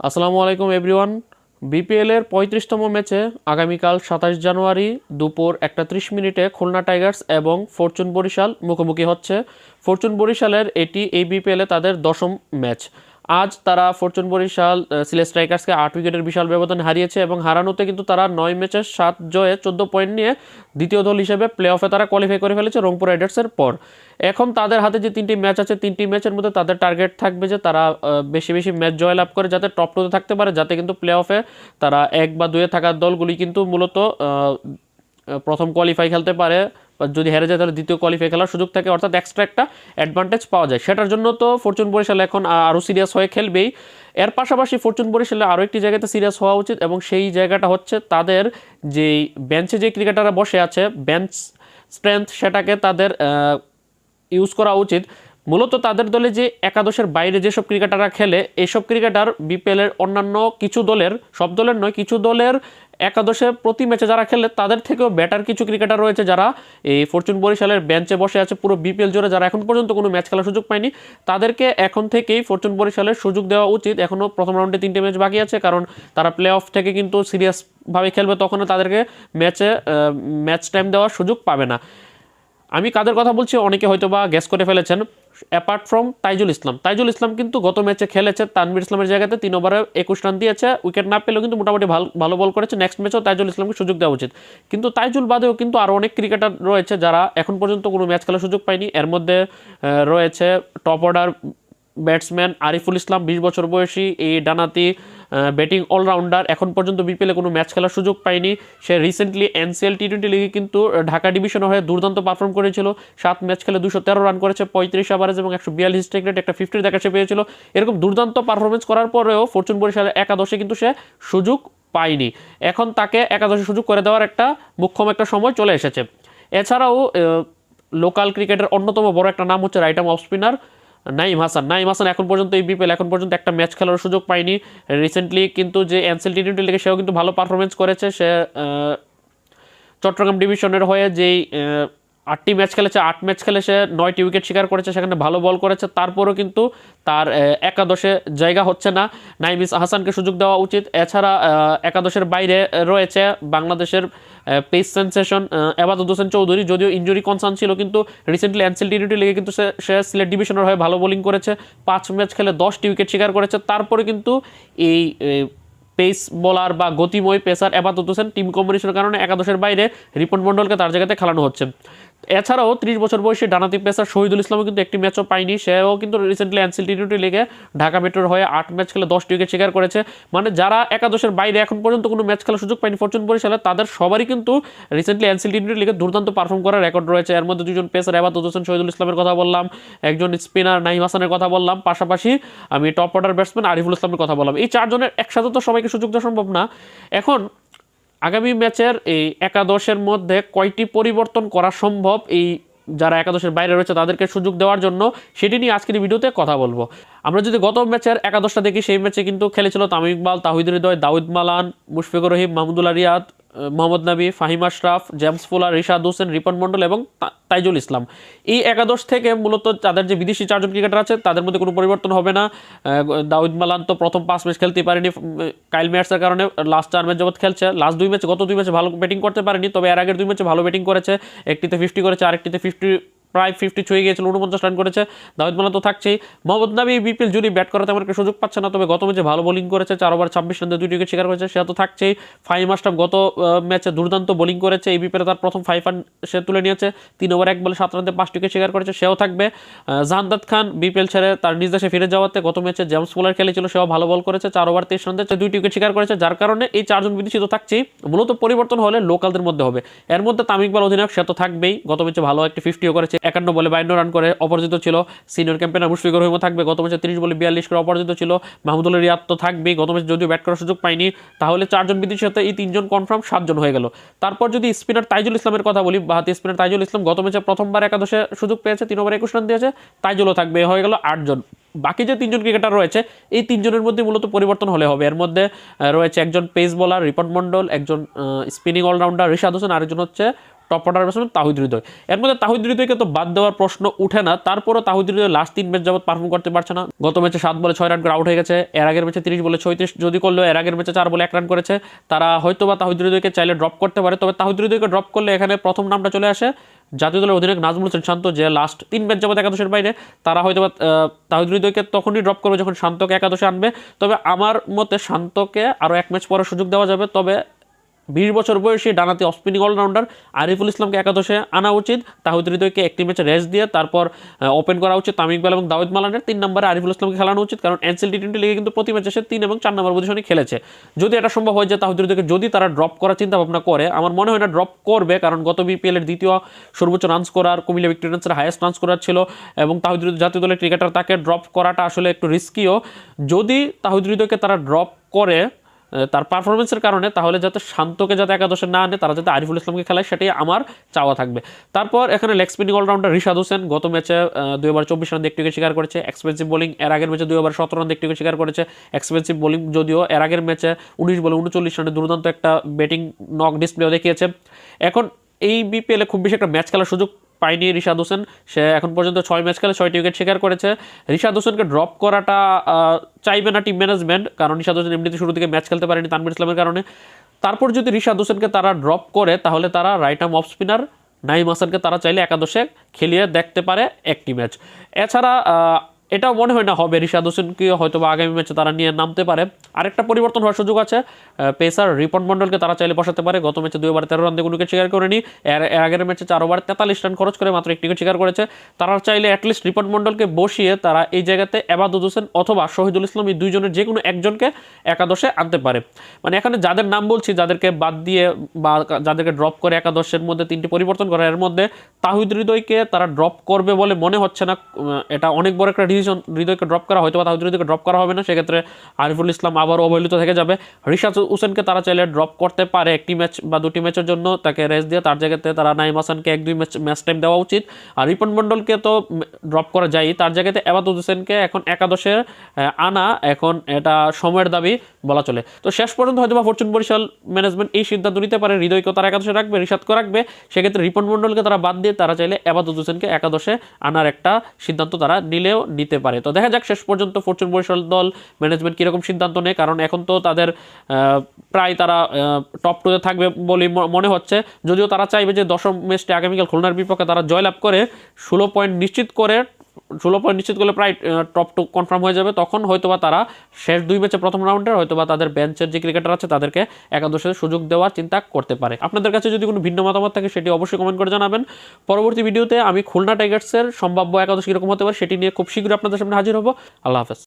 আসসালামু আলাইকুম, এভরিওয়ান। বিপিএলের পঁয়ত্রিশতম ম্যাচে আগামীকাল সাতাশ জানুয়ারি দুপুর একটা ত্রিশ মিনিটে খুলনা টাইগার্স এবং ফরচুন বরিশাল মুখোমুখি হচ্ছে। ফরচুন বরিশালের এটি এই বিপিএলে তাদের দশম ম্যাচ। আজ তারা ফরচুন বরিশাল সিলেট স্ট্রাইকার্সকে আট উইকেটের বিশাল ব্যবধান হারিয়েছে এবং হারানোতে কিন্তু তারা নয় ম্যাচে সাত জয়ে চোদ্দ পয়েন্ট নিয়ে দ্বিতীয় দল হিসেবে প্লে অফে তারা কোয়ালিফাই করে ফেলেছে রংপুর রাইডার্সের পর। এখন তাদের হাতে যে তিনটি ম্যাচ আছে, তিনটি ম্যাচের মধ্যে তাদের টার্গেট থাকবে যে তারা বেশি বেশি ম্যাচ জয়লাভ করে যাতে টপ টুতে থাকতে পারে, যাতে কিন্তু প্লে অফে তারা এক বা দুয়ে থাকা দলগুলি কিন্তু মূলত প্রথম কোয়ালিফাই খেলতে পারে। যদি হেরে যায় তাহলে দ্বিতীয় কোয়ালিফাই খেলার সুযোগ থাকে, অর্থাৎ এক্সট্রা একটা অ্যাডভান্টেজ পাওয়া যায়। সেটার জন্য তো ফরচুন বরিশাল এখন আরও সিরিয়াস হয়ে খেলবেই। এর পাশাপাশি ফরচুন বরিশালে আরও একটি জায়গাতে সিরিয়াস হওয়া উচিত এবং সেই জায়গাটা হচ্ছে তাদের যেই বেঞ্চে যে ক্রিকেটাররা বসে আছে বেঞ্চ স্ট্রেংথ সেটাকে তাদের ইউজ করা উচিত। মূলত তাদের দলে যে একাদশের বাইরে যেসব ক্রিকেটাররা খেলে এইসব ক্রিকেটার বিপিএলের অন্যান্য কিছু দলের, সব দলের নয়, কিছু দলের একাদশে প্রতি ম্যাচে যারা খেলে, তাদের থেকেও বেটার কিছু ক্রিকেটার রয়েছে যারা এই ফরচুন বরিশালের বেঞ্চে বসে আছে, পুরো বিপিএল জুড়ে যারা এখন পর্যন্ত কোনো ম্যাচ খেলার সুযোগ পায়নি, তাদেরকে এখন থেকেই ফরচুন বরিশালের সুযোগ দেওয়া উচিত। এখনও প্রথম রাউন্ডে তিনটে ম্যাচ বাকি আছে, কারণ তারা প্লে অফ থেকে কিন্তু সিরিয়াসভাবে খেলবে তখন তাদেরকে ম্যাচে ম্যাচ টাইম দেওয়ার সুযোগ পাবে না। আমি কাদের কথা বলছি, অনেকে হয়তো বা গ্যাস করে ফেলেছেন। Apart from Taijul Islam. Taijul Islam কিন্তু গত ম্যাচে খেলেছে তানভীর ইসলামের জায়গাতে, তিন ওভারে একুশ রান দিয়েছে উইকেট না পেলেও কিন্তু মোটামুটি ভালো ভালো বল করেছে। নেক্সট ম্যাচেও তাইজুল ইসলামকে সুযোগ দেওয়া উচিত। কিন্তু তাইজুল বাদেও কিন্তু আরও অনেক ক্রিকেটার রয়েছে যারা এখন পর্যন্ত কোনো ম্যাচ খেলার সুযোগ পায়নি। এর মধ্যে রয়েছে top order batsman Ariful Islam, বিশ বছর বয়সী, এই ডানাতি ব্যাটিং অলরাউন্ডার এখন পর্যন্ত বিপিএলে কোনো ম্যাচ খেলার সুযোগ পায়নি। সে রিসেন্টলি এনসিএল টি টোয়েন্টি লিগে কিন্তু ঢাকা ডিভিশনে হয়ে দুর্দান্ত পারফর্ম করেছিল। সাত ম্যাচ খেলে দুশো তেরো রান করেছে, পঁয়ত্রিশ ওভারেজ এবং একশো বিয়াল্লিশ স্ট্রাইক রেট একটা ফিফটির দেখা সে পেয়েছিল। এরকম দুর্দান্ত পারফরমেন্স করার পরেও ফরচুন বরিশালের একাদশে কিন্তু সে সুযোগ পায়নি। এখন তাকে একাদশে সুযোগ করে দেওয়ার একটা মুখ্যম একটা সময় চলে এসেছে। এছাড়াও লোকাল ক্রিকেটের অন্যতম বড় একটা নাম হচ্ছে right arm off spinner Naim Hasan. Naim Hasan এখন পর্যন্ত এই বিপিএল, এখন পর্যন্ত একটা ম্যাচ খেলার সুযোগ পায়নি রিসেন্টলি কিন্তু যে এনসিএল টি টোয়েন্টি লিগে সেও কিন্তু ভালো পারফরমেন্স করেছে। সে চট্টগ্রাম ডিভিশনের হয়ে যেই আটটি ম্যাচ খেলেছে, আট ম্যাচ খেলে সে নয়টি উইকেট শিকার করেছে, সেখানে ভালো বল করেছে। তারপরও কিন্তু তার একাদশে জায়গা হচ্ছে না। নাইমিস হাসানকে সুযোগ দেওয়া উচিত। এছাড়া একাদশের বাইরে রয়েছে বাংলাদেশের পেস সেন্সেশন এবাদত হোসেন চৌধুরী। যদিও ইঞ্জুরি কনসার্ন ছিল, কিন্তু রিসেন্টলি এনসিএল টি টোয়েন্টি লিগে কিন্তু সে সে সিলেট ডিভিশনের হয়ে ভালো বোলিং করেছে। পাঁচ ম্যাচ খেলে দশটি উইকেট শিকার করেছে। তারপরে কিন্তু এই পেস বোলার বা গতিময় পেসার এবাদত হোসেন টিম কম্বিনেশনের কারণে একাদশের বাইরে রিপন মণ্ডলকে তার জায়গাতে খেলানো হচ্ছে। এছাড়াও ত্রিশ বছর বয়সী ডানাতি পেসার শহীদুল ইসলামও কিন্তু একটি ম্যাচও পায়নি। সেও কিন্তু রিসেন্টলি এনসিল টি লিগে ঢাকা মেট্রোর হয়ে আট ম্যাচ খেলে দশটি উইকেট শিকার করেছে। মানে যারা একাদশের বাইরে এখন পর্যন্ত কোনো ম্যাচ খেলার সুযোগ পায়নি ফরচুন বরিশালে, তাদের সবারই কিন্তু রিসেন্টলি এনসিল টি টোয়েন্টি লিগে দুর্দান্ত পারফর্ম করার রেকর্ড রয়েছে। এর মধ্যে দুজন পেসার এবাদত হোসেন শহীদুল ইসলামের কথা বললাম, একজন স্পিনার নাইম হাসানের কথা বললাম, পাশাপাশি আমি টপ অর্ডার ব্যাটসম্যান আরিফুল ইসলামের কথা বললাম। এই চারজনের একসাথে তো সবাইকে সুযোগ দেওয়া সম্ভব না। এখন আগামী ম্যাচের এই একাদশের মধ্যে কয়টি পরিবর্তন করা সম্ভব? এই যারা একাদশের বাইরে রয়েছে, তাদেরকে সুযোগ দেওয়ার জন্য সেটি নিয়ে আজকের ভিডিওতে কথা বলব। আমরা যদি গত ম্যাচের একাদশটা দেখি, সেই ম্যাচে কিন্তু খেলেছিল Tamim Iqbal Towhid Hridoy, Dawid Malan, Mushfiqur Rahim Mahmudullah Riyad Mohammad Nabi, Fahim Ashraf, James Fuller, Rishad Hossain, Ripon Mondol এবং তাইজুল ইসলাম। এই একাদশ থেকে মূলত তাদের যে বিদেশি চারজন ক্রিকেটার আছে, তাদের মধ্যে কোনো পরিবর্তন হবে না। দাউদ মালান তো প্রথম পাঁচ ম্যাচ খেলতে পারেনি। কাইল ম্যাচের কারণে লাস্ট চার ম্যাচ জগৎ খেলছে। লাস্ট দুই ম্যাচ গত দুই ম্যাচে ভালো ব্যাটিং করতে পারেনি, তবে এর আগের দুই ম্যাচে ভালো ব্যাটিং করেছে। একটিতে ফিফটি করেছে, আরেকটিতে ফিফটি প্রায় ফিফটি ছুঁয়ে গিয়েছিল, উনপঞ্চাশ রান করেছে। দাউদ মালা তো থাকছেই। মোহাম্মদ নাবি বিপিএল জুড়ি ব্যাট করাতে আমার সুযোগ পাচ্ছে না, তবে গত ম্যাচে ভালো বোলিং করেছে চার ওভার ছাব্বিশ রান দুই উইকেট শিকার করেছে সে তো থাকছেই। ফাইভ আশরাফ গত ম্যাচে দুর্দান্ত বোলিং করেছে, এই বিপিএলে তার প্রথম ফাইভ রান সে তুলে নিয়েছে। তিন ওভার এক বলে সাত রান দিয়ে পাঁচ উইকেট শিকার করেছে, সেও থাকবে। জাহানদাদ খান বিপিএল ছেড়ে তার নিজ দেশে ফিরে যাওয়াতে গত ম্যাচে জেমস ফুলার খেলেছিল, সেও ভালো বল করেছে, চার ওভার তেইশ রান দিয়ে দুইটি উইকেট শিকার করেছে, যার কারণে এই চারজন বিদেশি তো থাকছেই। মূলত পরিবর্তন হলে লোকালদের মধ্যে হবে। এর মধ্যে তামিকবাল অধিনায়ক, সে তো থাকবেই। গত ম্যাচে ভালো একটি ফিফটিও করেছে একান্ন বলে বাইন্ন রান করে অপরাজিত ছিল। সিনিয়র ক্যাম্পেনার মুশফিকুর রহিমও থাকবে। গত ম্যাচে তিরিশ বলে বিয়াল্লিশ করে অপরাজিত ছিল। মাহমুদুল্লাহ রিয়াদ তো থাকবেই। গত ম্যাচে যদিও ব্যাট করার সুযোগ পায়নি, তাহলে চারজন বিদেশির সাথে এই তিনজন কনফার্ম সাতজন হয়ে গেল। তারপর যদি স্পিনার তাইজুল ইসলামের কথা বলি, বাহাতি স্পিনার তাইজুল ইসলাম গত ম্যাচে প্রথমবার একাদশে সুযোগ পেয়েছে তিন ওভার একুশ রান দিয়েছে। তাইজুলও থাকবে। হয়ে গেল আটজন। বাকি যে তিনজন ক্রিকেটার রয়েছে, এই তিনজনের মধ্যে মূলত পরিবর্তন হলে হবে। এর মধ্যে রয়েছে একজন পেস বোলার রিপন মন্ডল একজন স্পিনিং অলরাউন্ডার রিশাদ হোসেন, আরেকজন হচ্ছে top order batsman Towhid Hridoy. এর মধ্যে তাহিদ হৃদয়কে তো বাদ দেওয়ার প্রশ্ন উঠে না, তারপরও তাহিদ হৃদয় লাস্ট তিন ম্যাচ যাবত পারফর্ম করতে পারছে না। গত ম্যাচে সাত বলে ছয় রান করে আউট হয়ে গেছে, এর আগের ম্যাচে তিরিশ বলে ছয়ত্রিশ যদি করলেও এর আগের ম্যাচে চার বলে এক রান করেছে, তারা হয়তো বা তাহিদ হৃদয়কে চাইলে ড্রপ করতে পারে। তবে তাহিদ হৃদয়কে ড্রপ করলে এখানে প্রথম নামটা চলে আসে জাতীয় দলের অধিনায়ক নাজমুল হোসেন শান্ত, যে লাস্ট তিন ম্যাচ যাবত একাদশের বাইরে, তারা হয়তো তাহিদ হৃদয়কে তখনই ড্রপ করবে যখন শান্তকে একাদশে আনবে। তবে আমার মতে শান্তকে আরও এক ম্যাচ পরে সুযোগ দেওয়া যাবে। তবে বিশ বছর বয়সী ডানাতি অফস্পিনিং অলরাউন্ডার আরিফুল ইসলামকে একাদশে আনা উচিত। তাহিদ হৃদয়কে একটি ম্যাচে রেস্ট দিয়ে তারপর ওপেন করা উচিত। ইকবাল এবং দাউদ মালানের তিন নম্বরে আরিফুল ইসলামকে খেলানো উচিত কারণ এনসিএল টি টোয়েন্টি লিগে কিন্তু প্রতি ম্যাচে সে তিন এবং চার নম্বর পজিশনে খেলেছে। যদি এটা সম্ভব হয় যে তাহিদ হৃদয়কে যদি তারা ড্রপ করার চিন্তা ভাবনা করে, আমার মনে হয় না ড্রপ করবে কারণ গত বিপিএল এর দ্বিতীয় সর্বোচ্চ রান স্কোরার কুমিল্লা ভিক্টোরিয়ান্সের হাইয়েস্ট রান স্কোরার ছিল এবং তাহিদ জাতীয় দলের ক্রিকেটার তাকে ড্রপ করাটা আসলে একটু রিস্কিও যদি তাহিদ হৃদয়কে তারা ড্রপ করে তার পারফরমেন্সের কারণে তাহলে যাতে শান্তকে যাতে একাদশে না আনে, তারা যাতে আরিফুল ইসলামকে খেলায়, সেটাই আমার চাওয়া থাকবে। তারপর এখানে leg spinning allrounder Rishad Hossain গত ম্যাচে দুই ওভার চব্বিশ রান একটিকে শিকার করেছে। এক্সপেন্সিভ বোলিং এর আগের ম্যাচে দুই ওভার সতেরো রান একটিকে শিকার করেছে। এক্সপেন্সিভ বোলিং যদিও এর আগের ম্যাচে উনিশ বলে উনচল্লিশ রানে দুর্দান্ত একটা ব্যাটিং নক ডিসপ্লেও দেখিয়েছে। এখন এই বিপিএলে খুব বেশি একটা ম্যাচ খেলার সুযোগ পায়নি রিশাদ হোসেন। সে এখন পর্যন্ত ছয় ম্যাচ খেলে ছয়টি উইকেট শিকার করেছে। রিশাদ হোসেনকে ড্রপ করাটা চাইবে না টিম ম্যানেজমেন্ট কারণ রিশাদ হোসেন এমনিতে শুরু থেকে ম্যাচ খেলতে পারেনি তানবির ইসলামের কারণে। তারপর যদি রিশাদ হোসেনকে তারা ড্রপ করে, তাহলে তারা right arm off spinner Naim হাসানকে তারা চাইলে একাদশে খেলিয়ে দেখতে পারে একটি ম্যাচ এছাড়া এটাও মনে হয় না হবে। রিশাদ হোসেনকে হয়তো বা আগামী ম্যাচে তারা নিয়ে নামতে পারে। আরেকটা পরিবর্তন হওয়ার সুযোগ আছে। পেসার রিপন মন্ডলকে তারা চাইলে বসাতে পারে। গত ম্যাচে দুই ওভার তেরো রান দিয়ে উইকেট শিকার করেনি। এর এর আগের ম্যাচে চার ওভার তেতাল্লিশ রান খরচ করে মাত্র একটি উইকেট শিকার করেছে। তারা চাইলে অ্যাটলিস্ট রিপন মন্ডলকে বসিয়ে তারা এই জায়গাতে এবাদুদ হোসেন অথবা শহীদুল ইসলাম এই দুইজনের যে কোনো একজনকে একাদশে আনতে পারে। মানে এখানে যাদের নাম বলছি, যাদেরকে বাদ দিয়ে বা যাদেরকে ড্রপ করে একাদশের মধ্যে তিনটি পরিবর্তন করে, এর মধ্যে তাহিদ হৃদয়কে তারা ড্রপ করবে বলে মনে হচ্ছে না। এটা অনেক বড় একটা ডিসিশন হৃদয়কে ড্রপ করা হয়তো বা তাহিদ ড্রপ করা হবে না। সেক্ষেত্রে আরিফুল ইসলাম আবার অবহেলিত থেকে যাবে। রিশাদ হোসেনকে তারা চাইলে ড্রপ করতে পারে একটি ম্যাচ বা দুটি ম্যাচের জন্য। তাকে রেস্ট দিয়ে তার জায়গাতে তারা নাইম হাসানকে এক, দুই ম্যাচ ম্যাচ টাইম দেওয়া উচিত। আর রিপন মন্ডলকে তো ড্রপ করা যায় তার জায়গাতে এবাদুল হোসেনকে এখন একাদশের আনা। এখন এটা সময়ের দাবি। বলা চলে। তো শেষ পর্যন্ত হয়তো বা ফরচুন বরিশাল ম্যানেজমেন্ট এই সিদ্ধান্ত নিতে পারে হৃদয়কে তারা একাদশে রাখবে রিশাদকে রাখবে, সেক্ষেত্রে রিপন মন্ডলকে তারা বাদ দিয়ে তারা চাইলে এবাদুল হোসেনকে একাদশে আনার একটা সিদ্ধান্ত তারা নিলেও নিতে পারে। তো দেখা যাক শেষ পর্যন্ত ফরচুন বরিশাল দল ম্যানেজমেন্ট কীরকম সিদ্ধান্ত নেয়, কারণ এখন তো তাদের প্রায় তারা টপ টুতে থাকবে বলে মনে হচ্ছে। যদিও তারা চাইবে যে দশম ম্যাচটি আগামীকাল খুলনার বিপক্ষে তারা জয়লাভ করে, ষোলো পয়েন্ট নিশ্চিত করে ষোলো পয়েন্ট নিশ্চিত করলে প্রায় টপ টু কনফার্ম হয়ে যাবে। তখন হয়তোবা তারা শেষ দুই ম্যাচে প্রথম রাউন্ডের হয়তোবা তাদের বেঞ্চের যে ক্রিকেটার আছে, তাদেরকে একাদশের সুযোগ দেওয়ার চিন্তা করতে পারে। আপনাদের কাছে যদি কোনো ভিন্ন মতামত থাকে, সেটি অবশ্যই কমেন্ট করে জানাবেন। পরবর্তী ভিডিওতে আমি খুলনা টাইগার্সের সম্ভাব্য একাদশ কীরকম হতে পারে, সেটি নিয়ে খুব শীঘ্রই আপনাদের সামনে হাজির হব। আল্লাহ হাফেজ।